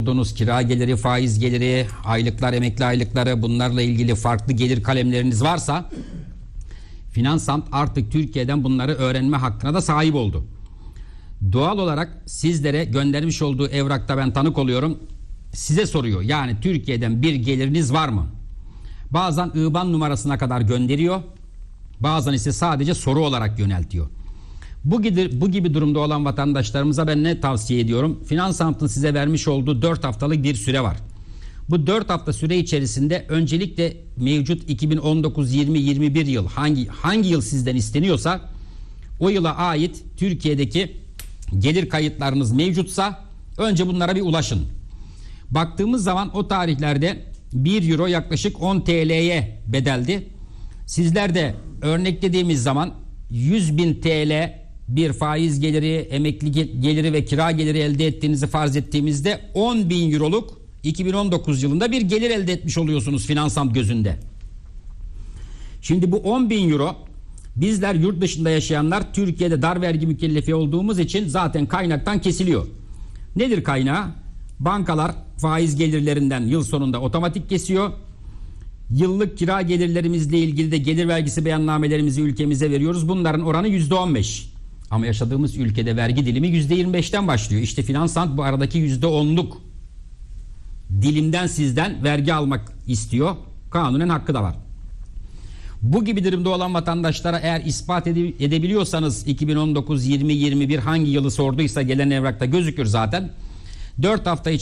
olduğunuz kira geliri, faiz geliri, aylıklar, emekli aylıkları bunlarla ilgili farklı gelir kalemleriniz varsa Finansant artık Türkiye'den bunları öğrenme hakkına da sahip oldu. Doğal olarak sizlere göndermiş olduğu evrakta ben tanık oluyorum. Size soruyor. Yani Türkiye'den bir geliriniz var mı? Bazen IBAN numarasına kadar gönderiyor. Bazen ise sadece soru olarak yöneltiyor. Bu gibi, bu gibi durumda olan vatandaşlarımıza ben ne tavsiye ediyorum? Finansant'ın size vermiş olduğu 4 haftalık bir süre var. Bu 4 hafta süre içerisinde öncelikle mevcut 2019, 20, 21 yıl hangi hangi yıl sizden isteniyorsa o yıla ait Türkiye'deki gelir kayıtlarınız mevcutsa önce bunlara bir ulaşın. Baktığımız zaman o tarihlerde 1 euro yaklaşık 10 TL'ye bedeldi. Sizler de örneklediğimiz zaman 100 bin TL bir faiz geliri, emekli ge- geliri ve kira geliri elde ettiğinizi farz ettiğimizde 10 bin euroluk 2019 yılında bir gelir elde etmiş oluyorsunuz finansam gözünde. Şimdi bu 10 bin euro bizler yurt dışında yaşayanlar Türkiye'de dar vergi mükellefi olduğumuz için zaten kaynaktan kesiliyor. Nedir kaynağı? Bankalar faiz gelirlerinden yıl sonunda otomatik kesiyor. Yıllık kira gelirlerimizle ilgili de gelir vergisi beyannamelerimizi ülkemize veriyoruz. Bunların oranı %15. Ama yaşadığımız ülkede vergi dilimi %25'ten başlıyor. İşte Finansant bu aradaki %10'luk dilimden sizden vergi almak istiyor. Kanunen hakkı da var. Bu gibi durumda olan vatandaşlara eğer ispat ede- edebiliyorsanız 2019, 20, 21 hangi yılı sorduysa gelen evrakta gözükür zaten. 4 hafta içinde